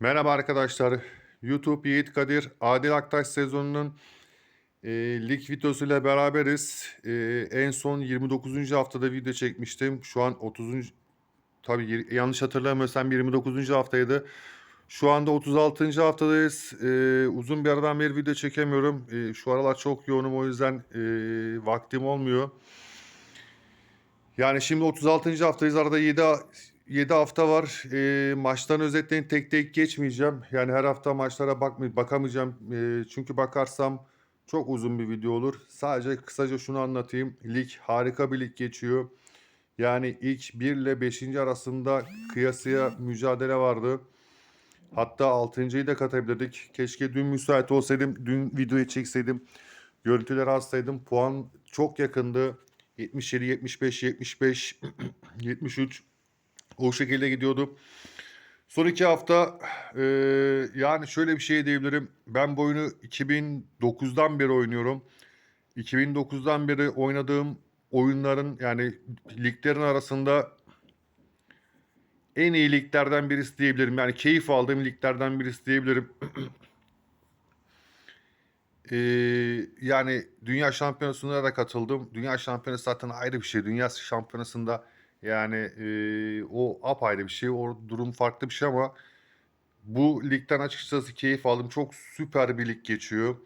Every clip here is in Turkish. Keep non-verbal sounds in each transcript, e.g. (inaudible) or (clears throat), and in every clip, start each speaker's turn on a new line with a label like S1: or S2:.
S1: Merhaba arkadaşlar. YouTube Yiğit Kadir Adil Aktaş sezonunun e, lig videosuyla beraberiz. E, en son 29. haftada video çekmiştim. Şu an 30. Tabii yir- yanlış hatırlamıyorsam 29. haftaydı. Şu anda 36. haftadayız. E, uzun bir aradan beri video çekemiyorum. E, şu aralar çok yoğunum o yüzden e, vaktim olmuyor. Yani şimdi 36. haftayız. Arada 7 7 hafta var. E, maçların özetlerini tek tek geçmeyeceğim. Yani her hafta maçlara bakmay bakamayacağım. E, çünkü bakarsam çok uzun bir video olur. Sadece kısaca şunu anlatayım. Lig harika bir lig geçiyor. Yani ilk 1 ile 5. arasında kıyasıya mücadele vardı. Hatta 6.yı da katabilirdik. Keşke dün müsait olsaydım. Dün videoyu çekseydim. Görüntüleri alsaydım. Puan çok yakındı. 77, 75, 75, 73. O şekilde gidiyordu. Son iki hafta e, yani şöyle bir şey diyebilirim. Ben bu oyunu 2009'dan beri oynuyorum. 2009'dan beri oynadığım oyunların yani liglerin arasında en iyi liglerden birisi diyebilirim. Yani keyif aldığım liglerden birisi diyebilirim. Ee, (clears throat) yani Dünya Şampiyonası'na da katıldım. Dünya Şampiyonası zaten ayrı bir şey. Dünya Şampiyonası'nda yani e, o apayrı bir şey. O durum farklı bir şey ama bu ligden açıkçası keyif aldım. Çok süper bir lig geçiyor.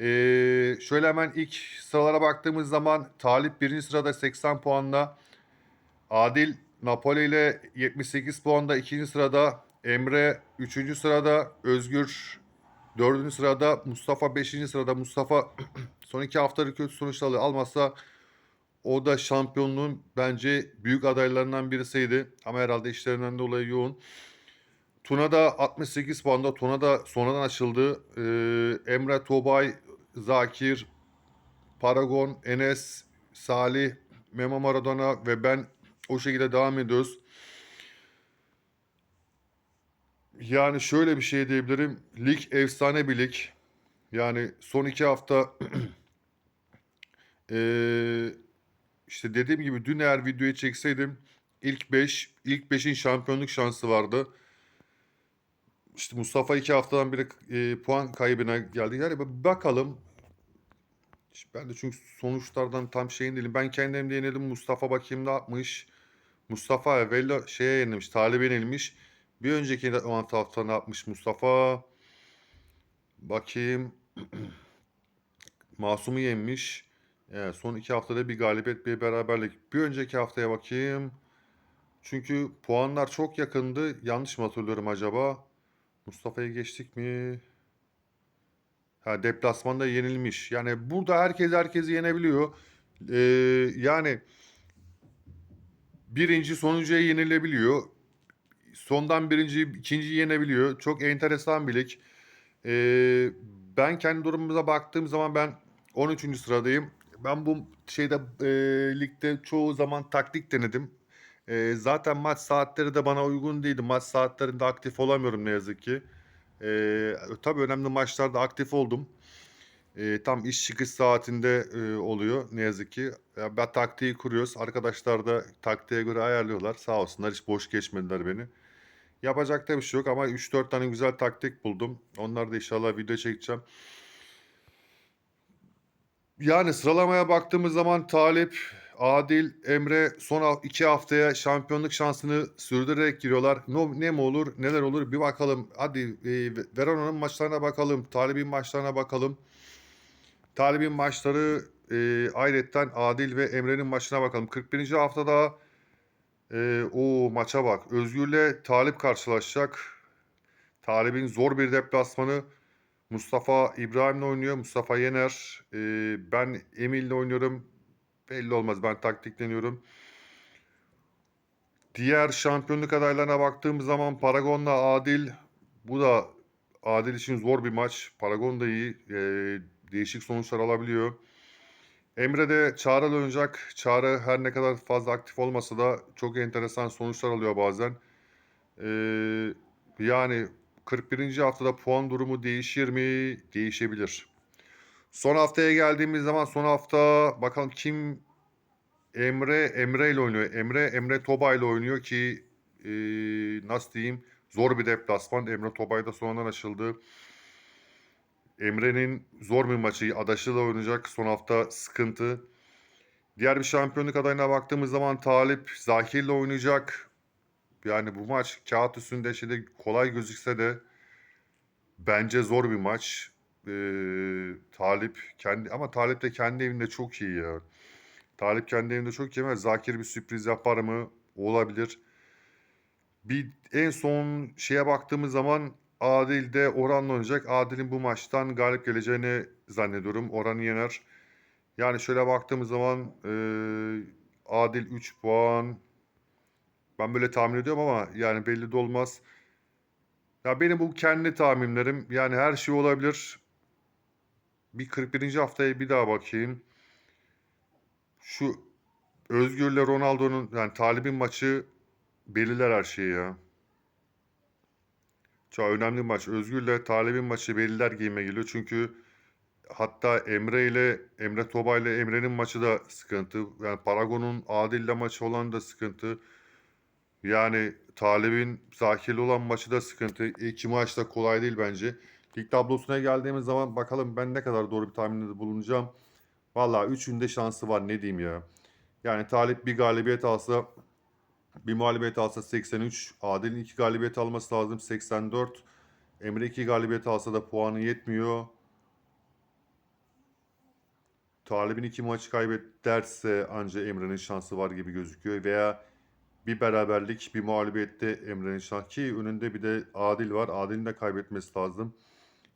S1: Ee, şöyle hemen ilk sıralara baktığımız zaman Talip birinci sırada 80 puanla. Adil Napoli ile 78 puanda ikinci sırada. Emre 3. sırada. Özgür 4. sırada. Mustafa 5. sırada. Mustafa (clears throat) son iki haftalık kötü sonuçlar alıyor. almazsa o da şampiyonluğun bence büyük adaylarından birisiydi. Ama herhalde işlerinden dolayı yoğun. Tuna da 68 puanda. Tuna da sonradan açıldı. Ee, Emre Tobay, Zakir, Paragon, Enes, Salih, Memo Maradona ve ben o şekilde devam ediyoruz. Yani şöyle bir şey diyebilirim. Lig efsane bir lig. Yani son iki hafta eee, (clears throat) işte dediğim gibi dün eğer videoyu çekseydim ilk 5 ilk 5'in şampiyonluk şansı vardı. İşte Mustafa iki haftadan beri eee, puan kaybına geldi. Yani bakalım. Ben de çünkü sonuçlardan tam şeyin değilim. Ben kendim de yenildim. Mustafa bakayım ne yapmış. Mustafa evvela şeye yenilmiş. Talib'e yenilmiş. Bir önceki hafta ne yapmış Mustafa? Bakayım. (clears throat) Masum'u yenmiş. Evet, son iki haftada bir galibiyet bir beraberlik. Bir önceki haftaya bakayım. Çünkü puanlar çok yakındı. Yanlış mı hatırlıyorum acaba? Mustafa'yı geçtik mi? Ha deplasmanda yenilmiş. Yani burada herkes herkesi yenebiliyor. Ee, yani birinci sonuncuya yenilebiliyor. Sondan birinci, ikinciyi yenebiliyor. Çok enteresan bir lig. Ee, ben kendi durumumuza baktığım zaman ben 13. sıradayım. Ben bu şeyde e, ligde çoğu zaman taktik denedim. E, zaten maç saatleri de bana uygun değildi. Maç saatlerinde aktif olamıyorum ne yazık ki. E, tabii önemli maçlarda aktif oldum. E, tam iş çıkış saatinde e, oluyor ne yazık ki. Ya, ben taktiği kuruyoruz. Arkadaşlar da taktiğe göre ayarlıyorlar. Sağ olsunlar hiç boş geçmediler beni. Yapacak da bir şey yok ama 3-4 tane güzel taktik buldum. Onları da inşallah video çekeceğim. Yani sıralamaya baktığımız zaman Talip, Adil, Emre son iki haftaya şampiyonluk şansını sürdürerek giriyorlar. Ne, ne mi olur, neler olur bir bakalım. Hadi e, Verona'nın maçlarına bakalım, Talip'in maçlarına bakalım. Talib'in maçları e, ayrıca Adil ve Emre'nin maçına bakalım. 41. haftada e, o maça bak. Özgür'le Talip karşılaşacak. Talib'in zor bir deplasmanı. Mustafa İbrahim'le oynuyor. Mustafa Yener. E, ben Emil'le oynuyorum. Belli olmaz. Ben taktikleniyorum. Diğer şampiyonluk adaylarına baktığımız zaman Paragon'la Adil. Bu da Adil için zor bir maç. Paragon da iyi. E, değişik sonuçlar alabiliyor. Emre de Çağrı'yla oynayacak. Çağrı her ne kadar fazla aktif olmasa da çok enteresan sonuçlar alıyor bazen. Ee, yani 41. haftada puan durumu değişir mi? Değişebilir. Son haftaya geldiğimiz zaman son hafta bakalım kim Emre Emre ile oynuyor. Emre Emre Toba ile oynuyor ki e, nasıl diyeyim Zor bir deplasman. Emre Tobay da sonradan açıldı. Emre'nin zor bir maçı. Adaş'ı da oynayacak. Son hafta sıkıntı. Diğer bir şampiyonluk adayına baktığımız zaman Talip Zakir'le oynayacak. Yani bu maç kağıt üstünde şimdi kolay gözükse de bence zor bir maç. Ee, Talip kendi ama Talip de kendi evinde çok iyi ya. Talip kendi evinde çok iyi ama Zakir bir sürpriz yapar mı? Olabilir. Bir en son şeye baktığımız zaman Adil de Orhan'la oynayacak. Adil'in bu maçtan galip geleceğini zannediyorum. Orhan yener. Yani şöyle baktığımız zaman eee, Adil 3 puan. Ben böyle tahmin ediyorum ama yani belli de olmaz. Ya benim bu kendi tahminlerim. Yani her şey olabilir. Bir 41. haftaya bir daha bakayım. Şu Özgür'le Ronaldo'nun yani Talib'in maçı belirler her şeyi ya. Çok önemli maç. Özgür'le Talib'in maçı belirler gibime geliyor. Çünkü hatta Emre ile Emre Toba ile Emre'nin maçı da sıkıntı. Yani Paragon'un Adil'le maçı olan da sıkıntı. Yani Talib'in Zakir'le olan maçı da sıkıntı. İki maç da kolay değil bence. Lig tablosuna geldiğimiz zaman bakalım ben ne kadar doğru bir tahminde bulunacağım. Valla üçünde şansı var ne diyeyim ya. Yani Talip bir galibiyet alsa bir mağlubiyet alsa 83. Adil'in iki galibiyet alması lazım 84. Emre iki galibiyet alsa da puanı yetmiyor. Talib'in iki maçı kaybet derse anca Emre'nin şansı var gibi gözüküyor. Veya bir beraberlik bir mağlubiyette Emre'nin şansı. Ki önünde bir de Adil var. Adil'in de kaybetmesi lazım.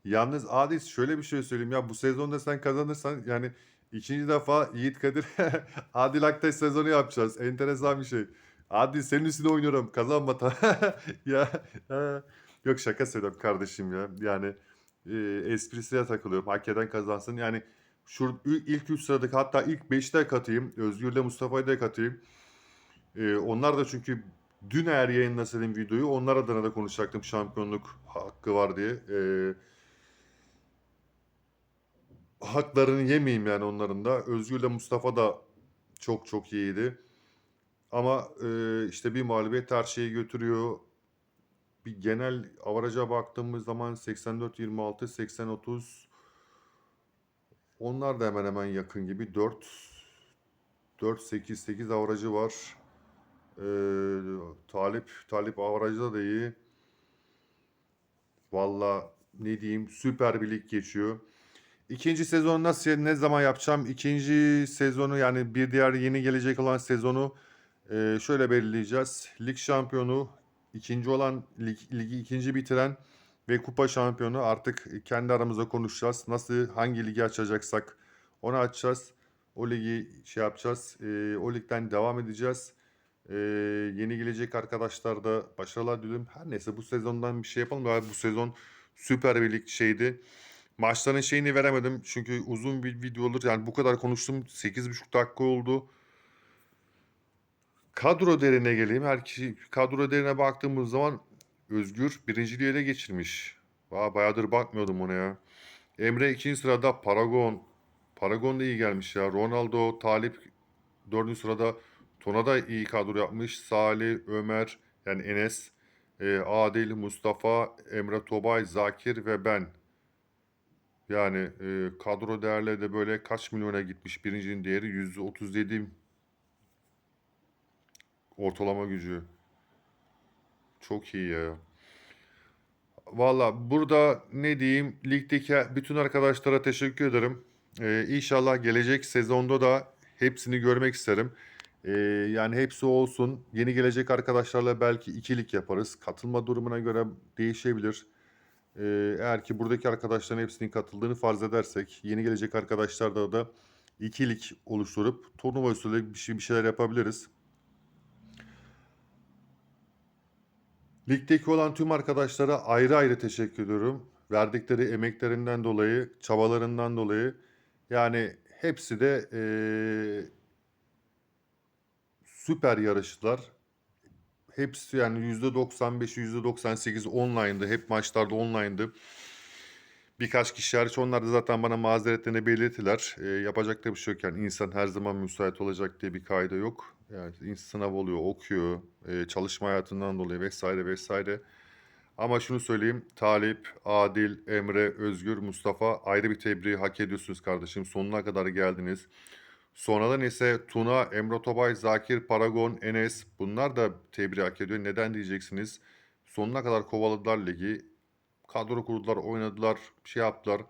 S1: Yalnız Adil şöyle bir şey söyleyeyim ya bu sezonda sen kazanırsan yani ikinci defa Yiğit Kadir (laughs) Adil Aktaş sezonu yapacağız. Enteresan bir şey. Adil senin üstüne oynuyorum kazanma (laughs) ya ha. yok şaka söylüyorum kardeşim ya. Yani e, esprisine takılıyorum. Hak eden kazansın. Yani şu ilk 3 sıradaki hatta ilk 5'te katayım. Özgür'le Mustafa'yı da katayım. E, onlar da çünkü dün eğer yayınlasaydım videoyu onlar adına da konuşacaktım şampiyonluk hakkı var diye. E, haklarını yemeyeyim yani onların da. Özgür'le Mustafa da çok çok iyiydi. Ama e, işte bir mağlubiyet her şeyi götürüyor. Bir genel avaraja baktığımız zaman 84-26, 80-30 onlar da hemen hemen yakın gibi. 4 4-8-8 avarajı var. E, Talip Talip avarajda da iyi. Valla ne diyeyim süper bir lig geçiyor. İkinci sezonu nasıl ne zaman yapacağım? İkinci sezonu yani bir diğer yeni gelecek olan sezonu e, şöyle belirleyeceğiz. Lig şampiyonu, ikinci olan lig, ligi ikinci bitiren ve kupa şampiyonu artık kendi aramızda konuşacağız. Nasıl hangi ligi açacaksak onu açacağız. O ligi şey yapacağız. E, o ligden devam edeceğiz. E, yeni gelecek arkadaşlar da başarılar diliyorum. Her neyse bu sezondan bir şey yapalım. Daha bu sezon süper bir lig şeydi. Maçların şeyini veremedim çünkü uzun bir video olur. Yani bu kadar konuştum. 8,5 dakika oldu. Kadro derine geleyim. Her kişi kadro derine baktığımız zaman Özgür birinciliği ele geçirmiş. Aa, bayağıdır bakmıyordum ona ya. Emre ikinci sırada Paragon. Paragon da iyi gelmiş ya. Ronaldo, Talip dördüncü sırada. Tona da iyi kadro yapmış. Salih, Ömer yani Enes, e, Adil, Mustafa, Emre Tobay, Zakir ve ben. Yani e, kadro değerleri de böyle kaç milyona gitmiş. Birincinin değeri %37 ortalama gücü. Çok iyi ya. Valla burada ne diyeyim ligdeki bütün arkadaşlara teşekkür ederim. Ee, inşallah gelecek sezonda da hepsini görmek isterim. Ee, yani hepsi olsun. Yeni gelecek arkadaşlarla belki ikilik yaparız. Katılma durumuna göre değişebilir. Ee, eğer ki buradaki arkadaşların hepsinin katıldığını farz edersek yeni gelecek arkadaşlarla da ikilik oluşturup turnuva usulü bir, şey, bir şeyler yapabiliriz. Ligdeki olan tüm arkadaşlara ayrı ayrı teşekkür ediyorum. Verdikleri emeklerinden dolayı, çabalarından dolayı. Yani hepsi de eee, süper yarıştılar. Hepsi yani %95, %98 online'dı. Hep maçlarda online'dı. Birkaç kişi hariç onlar da zaten bana mazeretlerini belirttiler. Eee, yapacak da bir şey yok yani insan her zaman müsait olacak diye bir kayda yok. Yani sınav oluyor, okuyor, eee, çalışma hayatından dolayı vesaire vesaire. Ama şunu söyleyeyim, Talip, Adil, Emre, Özgür, Mustafa ayrı bir tebriği hak ediyorsunuz kardeşim. Sonuna kadar geldiniz. Sonradan ise Tuna, Emre Tobay, Zakir, Paragon, Enes bunlar da tebriği hak ediyor. Neden diyeceksiniz? Sonuna kadar kovaladılar ligi. Kadro kurdular, oynadılar, şey yaptılar.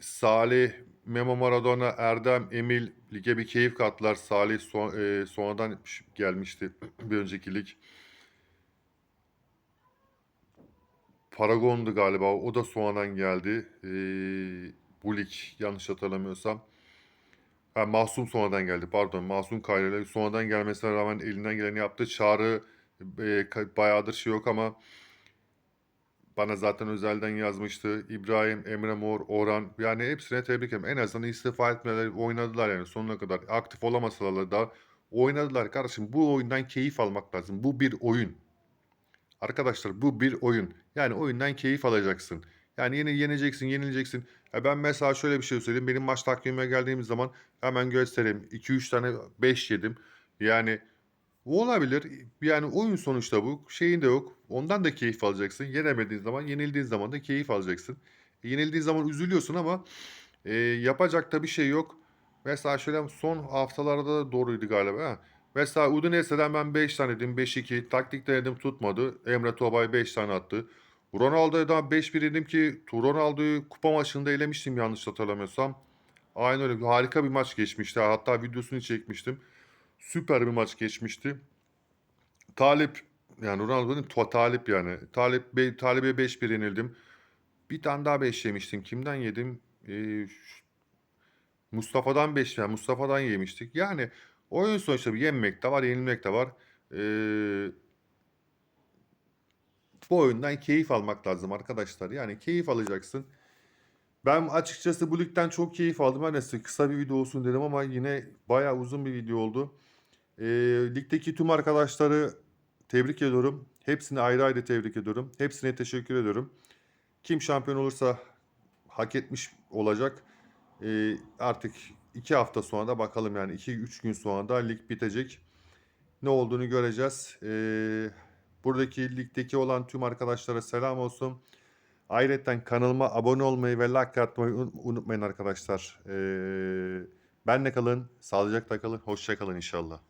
S1: Salih, Memo Maradona, Erdem, Emil lige bir keyif kattılar. Salih son, e, sonradan gelmişti bir önceki lig. Paragon'du galiba. O da sonradan geldi. E, bu lig yanlış hatırlamıyorsam. Ha, Mahsum sonradan geldi. Pardon. Mahsum Kayra'yla sonradan gelmesine rağmen elinden geleni yaptı. Çağrı e, bayağıdır şey yok ama bana zaten özelden yazmıştı. İbrahim, Emre Mor, Orhan yani hepsine tebrik ederim. En azından istifa etmeleri oynadılar yani sonuna kadar. Aktif olamasalar da oynadılar kardeşim. Bu oyundan keyif almak lazım. Bu bir oyun. Arkadaşlar bu bir oyun. Yani oyundan keyif alacaksın. Yani yine yeneceksin, yenileceksin. Ya ben mesela şöyle bir şey söyleyeyim. Benim maç takvimime geldiğimiz zaman hemen göstereyim. 2-3 tane 5 yedim. Yani o olabilir. Yani oyun sonuçta bu. Şeyin de yok. Ondan da keyif alacaksın. Yenemediğin zaman, yenildiğin zaman da keyif alacaksın. E, yenildiğin zaman üzülüyorsun ama e, yapacak da bir şey yok. Mesela şöyle son haftalarda da doğruydu galiba. Ha. Mesela Udinese'den ben 5 tane dedim. 5-2. Taktik denedim tutmadı. Emre Tobay 5 tane attı. Ronaldo'dan 5-1 dedim ki Ronaldo'yu kupa maçında elemiştim yanlış hatırlamıyorsam. Aynen öyle. Harika bir maç geçmişti. Hatta videosunu çekmiştim. Süper bir maç geçmişti. Talip yani Ronaldo'nun to Talip yani. Talip Talip'e 5-1 yenildim. Bir tane daha 5 yemiştim. Kimden yedim? Ee, Mustafa'dan 5 yani Mustafa'dan yemiştik. Yani oyun sonuçta bir yenmek de var, yenilmek de var. Ee, bu oyundan keyif almak lazım arkadaşlar. Yani keyif alacaksın. Ben açıkçası bu ligden çok keyif aldım. Her neyse kısa bir video olsun dedim ama yine bayağı uzun bir video oldu. Ee, ligdeki tüm arkadaşları tebrik ediyorum. Hepsini ayrı ayrı tebrik ediyorum. Hepsine teşekkür ediyorum. Kim şampiyon olursa hak etmiş olacak. Ee, artık iki hafta sonra da bakalım yani iki üç gün sonra da lig bitecek. Ne olduğunu göreceğiz. Ee, buradaki ligdeki olan tüm arkadaşlara selam olsun. Ayrıca kanalıma abone olmayı ve like atmayı un- unutmayın arkadaşlar. Ee, benle kalın, sağlıcakla kalın, hoşça kalın inşallah.